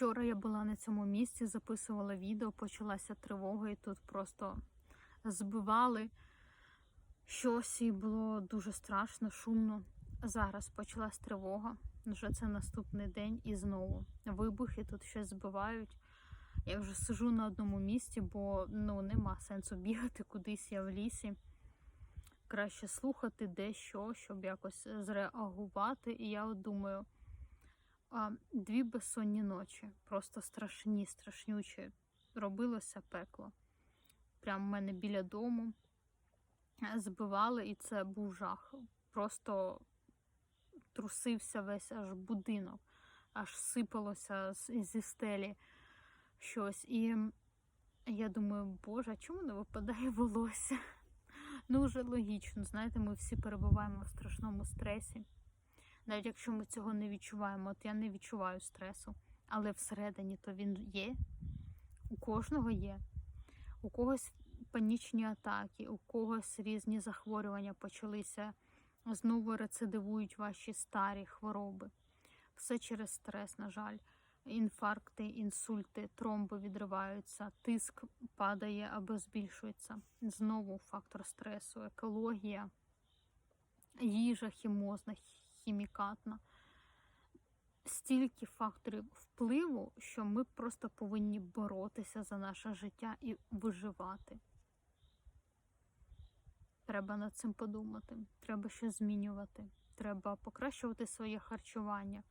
Вчора я була на цьому місці, записувала відео, почалася тривога, і тут просто збивали щось, і було дуже страшно, шумно. Зараз почалась тривога. Вже це наступний день і знову вибухи тут щось збивають. Я вже сижу на одному місці, бо ну нема сенсу бігати кудись я в лісі. Краще слухати дещо, щоб якось зреагувати. І я от думаю, а, дві безсонні ночі, просто страшні, страшнючі. Робилося пекло. Прямо в мене біля дому збивали, і це був жах. Просто трусився весь аж будинок, аж сипалося зі стелі щось. І я думаю, боже, чому не випадає волосся? Ну, вже логічно, знаєте, ми всі перебуваємо в страшному стресі. Навіть якщо ми цього не відчуваємо, от я не відчуваю стресу, але всередині то він є. У кожного є. У когось панічні атаки, у когось різні захворювання почалися, знову рецидивують ваші старі хвороби. Все через стрес, на жаль. Інфаркти, інсульти, тромби відриваються, тиск падає або збільшується. Знову фактор стресу, екологія, їжа хімозна, хімікатна. Стільки факторів впливу, що ми просто повинні боротися за наше життя і виживати. Треба над цим подумати. Треба щось змінювати. Треба покращувати своє харчування.